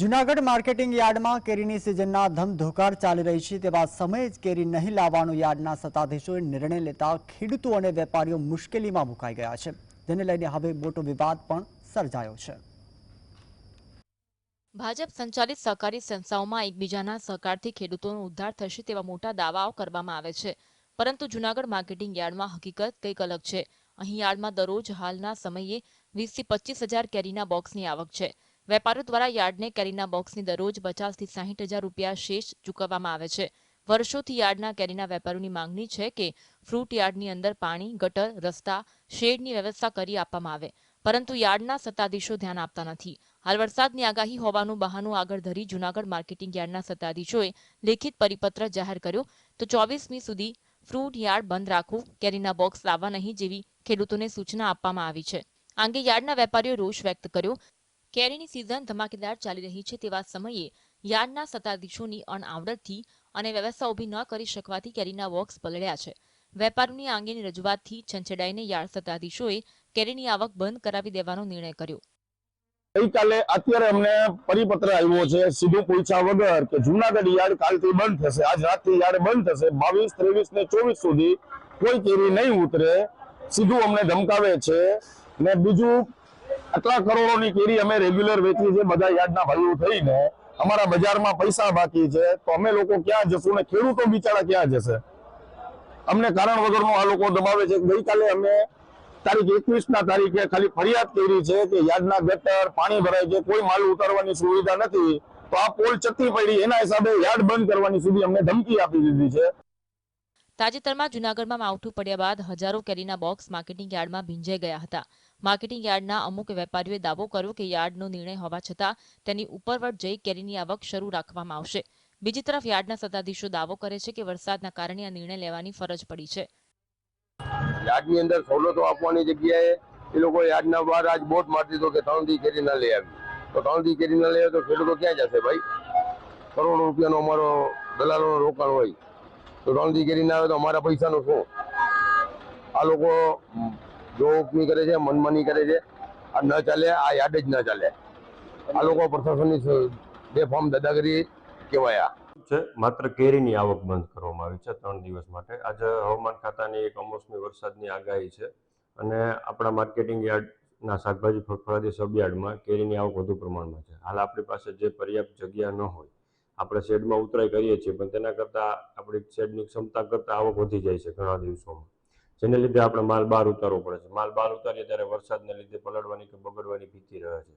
Junagadh marketing યાર્ડમાં કેરીની સિઝનના ધમધોકાર ચાલી રહી છે તેવા સમયે જ કેરી નહીં લાવવાનો યાર્ડના સત્તાધીશોએ નિર્ણય લેતા ખેડૂતો અને વેપારીઓ મુશ્કેલીમાં મુકાઈ ગયા છે. જેને લઈને હવે મોટો વિવાદ પણ સર્જાયો છે. ભાજપ સંચાલિત સહકારી સંસ્થાઓમાં એકબીજાના સહકારથી ખેડૂતોનો ઉદ્ધાર થશે તેવા મોટા દાવાઓ કરવામાં આવે છે. પરંતુ જુનાગઢ માર્કેટિંગ યાર્ડમાં હકીકત કંઈક અલગ છે. અહીં યાર્ડમાં દરરોજ હાલના સમયે વીસથી પચીસ હજાર કેરીના બોક્સની આવક છે. વેપારીઓ દ્વારા યાર્ડને કેરીના બોક્સની દરરોજ પચાસથી સાહીઠ હજાર રૂપિયા શેષ ચૂકવવામાં આવે છે. વર્ષોથી યાર્ડના કેરીના વેપારીઓની માંગણી છે કે ફ્રૂટ યાર્ડની અંદર પાણી, ગટર, રસ્તા, શેડની વ્યવસ્થા કરી આપવામાં આવે. પરંતુ યાર્ડના સત્તાધીશો ધ્યાન આપતા નથી. હાલ વરસાદની આગાહી હોવાનું બહાનું આગળ ધરી જુનાગઢ માર્કેટિંગ યાર્ડના સત્તાધીશોએ લેખિત પરિપત્ર જાહેર કર્યો તો ચોવીસમી સુધી ફ્રૂટ યાર્ડ બંધ રાખવું, કેરીના બોક્સ લાવવા નહીં જેવી ખેડૂતોને સૂચના આપવામાં આવી છે. આ અંગે યાર્ડના વેપારીઓ રોષ વ્યક્ત કર્યો કેરીની સિઝન ધમાકેદાર ચાલી રહી છે તેવા સમયે યાર્ડના સત્તાધીશોની અણઆવડતથી અને વ્યવસ્થા ઊભી ન કરી શકવાથી કેરીના વોક્સ પલળ્યા છે. વેપારીઓની આ અંગેની રજૂઆતથી છંછેડાઈને યાર્ડ સત્તાધીશોએ કેરીની આવક બંધ કરાવી દેવાનો નિર્ણય કર્યો. ગઈકાલે અત્યારે અમને પરિપત્ર આવ્યો છે સીધું પૂછ્યા વગર કે જુનાગઢ યાર્ડ કાલથી બંધ થશે, આજ રાતથી યાર્ડ બંધ થશે, બાવીસ, ત્રેવીસ ને ચોવીસ સુધી કોઈ કેરી નહીં ઉતરે. સીધું અમને ધમકાવે છે ને બીજું આટલા કરોડોની કેરી અમે રેગ્યુલર વેચી છે બધા યાર્ડના ભાઈઓ થઈને. અમારા બજારમાં પૈસા બાકી છે. તો અમે લોકો ક્યાં જશું ને ખેડૂતો બિચારા ક્યાં જશે? અમને કારણ વગરનું આ લોકો દબાવે છે. ગઈકાલે અમે તારીખ એકવીસ ના તારીખે ખાલી ફરિયાદ કરી છે કે યાર્ડના ગટર, પાણી ભરાય છે, કોઈ માલ ઉતારવાની સુવિધા નથી. તો આ પોલ ચત્તી પડી. એના હિસાબે યાર્ડ બંધ કરવાની સુધી અમને ધમકી આપી દીધી છે. તાજેતરમાં જૂનાગઢમાં માવઠું પડ્યા બાદ હજારો કેરીના બોક્સ માર્કેટિંગ યાર્ડમાં ભીંજાઈ ગયા હતા. માર્કેટિંગ યાર્ડના અમુક વેપારીઓએ દાવો કર્યો કે યાર્ડનો નિર્ણય હોવા છતાં તેની ઉપરવટ જઈ કેરીની આવક શરૂ રાખવામાં આવશે. બીજી તરફ યાર્ડના સત્તાધીશો દાવો કરે છે કે વરસાદના કારણે આ નિર્ણય લેવાની ફરજ પડી છે. યાર્ડની અંદર સવલતો આપવાની જગ્યાએ એ લોકો યાર્ડના બહાર આજ બોટ મારી દીધો કે ત્રણ દી કેરી ના લઈ આવી. તો ત્રણ દી કેરી ના લઈ આવે તો ખેડૂતો ક્યાં જશે ભાઈ? કરોડો રૂપિયાનો અમારો દલાલોનો રોકાણ હોય. દી કેરી ના આવે તો અમારા પૈસાનું શું? આ લોકો જો ઉપની કરે છે, મનમાની કરે છે. આ ન ચાલે, આ યાર્ડ જ ન ચાલે. આ લોકો પ્રશાસનની બેફામ દાદાગીરી કહેવાય છે, માત્ર કેરીની આવક બંધ કરવામાં આવી છે ત્રણ દિવસ માટે. આજે હવામાન ખાતાની એક કમોસમી વરસાદની આગાહી છે અને આપણા માર્કેટિંગ યાર્ડના શાકભાજી ફળફળાદી સબયાર્ડમાં કેરીની આવક વધુ પ્રમાણમાં છે. હાલ આપણી પાસે જે પર્યાપ્ત જગ્યા ન હોય આપણે શેડમાં ઉતરાઈ કરીએ છીએ, પણ તેના કરતાં આપણી શેડની ક્ષમતા કરતાં આવક વધી જાય છે ઘણા દિવસોમાં. જેને લીધે આપણે માલ બહાર ઉતારવો પડે છે. માલ બહાર ઉતારીએ ત્યારે વરસાદને લીધે પલળવાની કે બગડવાની ભીતિ રહે છે.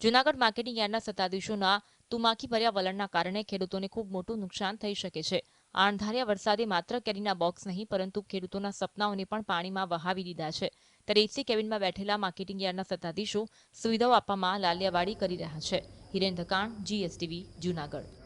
જૂનાગઢ માર્કેટિંગ યાર્ડના સત્તાધીશોના તુમાખી ભર્યા વલણના કારણે ખેડૂતોને ખૂબ મોટું નુકસાન થઈ શકે છે. આ અણધાર્યા વરસાદે માત્ર કેરીના બોક્સ નહીં, પરંતુ ખેડૂતોના સપનાઓને પણ પાણીમાં વહાવી દીધા છે. ત્યારે એસી કેબિનમાં બેઠેલા માર્કેટિંગ યાર્ડના સત્તાધીશો સુવિધાઓ આપવામાં લાલિયાવાડી કરી રહ્યા છે. હિરેન ધકાણ જીએસટીવી જૂનાગઢ.